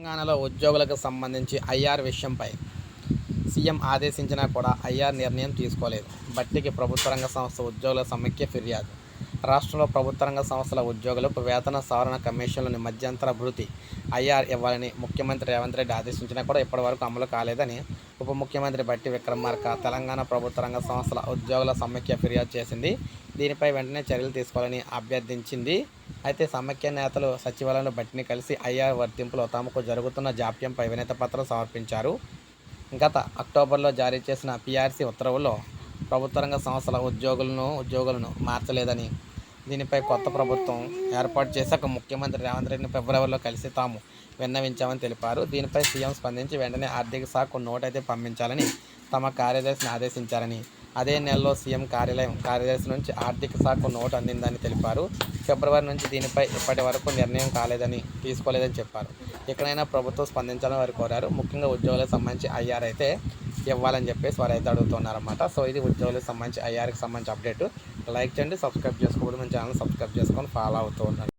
తెలంగాణలో ఉద్యోగులకు సంబంధించి ఐఆర్ విషయంపై సీఎం ఆదేశించినా కూడా ఐఆర్ నిర్ణయం తీసుకోలేదు. బట్టికి ప్రభుత్వ రంగ సంస్థ ఉద్యోగుల సమైక్య ఫిర్యాదు. రాష్ట్రంలో ప్రభుత్వ రంగ సంస్థల ఉద్యోగులకు వేతన సవరణ కమిషన్లోని మధ్యంతర భృతి ఐఆర్ ఇవ్వాలని ముఖ్యమంత్రి రేవంత్ రెడ్డి ఆదేశించినా కూడా ఇప్పటివరకు అమలు కాలేదని ఉప ముఖ్యమంత్రి బట్టి విక్రమార్క తెలంగాణ ప్రభుత్వ రంగ సంస్థల ఉద్యోగుల సమైక్య ఫిర్యాదు చేసింది. దీనిపై వెంటనే చర్యలు తీసుకోవాలని అభ్యర్థించింది అయితే సమైక్య నేతలు సచివాలయంలో బట్టిని కలిసి ఐఆర్ వర్తింపులో తమకు జరుగుతున్న జాప్యంపై వినతి పత్రం సమర్పించారు. గత అక్టోబర్లో జారీ చేసిన పీఆర్సీ ఉత్తర్వుల్లో ప్రభుత్వ రంగ సంస్థల ఉద్యోగులను ఉద్యోగులను మార్చలేదని దీనిపై కొత్త ప్రభుత్వం ఏర్పాటు చేశాక ముఖ్యమంత్రి రేవంత్ రెడ్డిని ఫిబ్రవరిలో కలిసి తాము విన్నవించామని తెలిపారు. దీనిపై సీఎం స్పందించి వెంటనే ఆర్థిక శాఖకు నోట్ అయితే పంపించాలని తమ కార్యదర్శిని ఆదేశించారని అదే నెలలో సీఎం కార్యాలయం కార్యదర్శి నుంచి ఆర్థిక శాఖ నోటు అందిందని తెలిపారు. ఫిబ్రవరి నుంచి దీనిపై ఇప్పటి వరకు నిర్ణయం కాలేదని తీసుకోలేదని చెప్పారు. ఎక్కడైనా ప్రభుత్వం స్పందించాలని వారు కోరారు. ముఖ్యంగా ఉద్యోగులకు సంబంధించి ఐఆర్ అయితే ఇవ్వాలని చెప్పేసి వారు అయితే అడుగుతున్నారన్నమాట. సో ఇది ఉద్యోగులకు సంబంధించి ఐఆర్కి సంబంధించి అప్డేట్. లైక్ చేయండి సబ్స్క్రైబ్ చేసుకోవడం మన ఛానల్ సబ్స్క్రైబ్ చేసుకొని ఫాలో అవుతూ ఉండండి.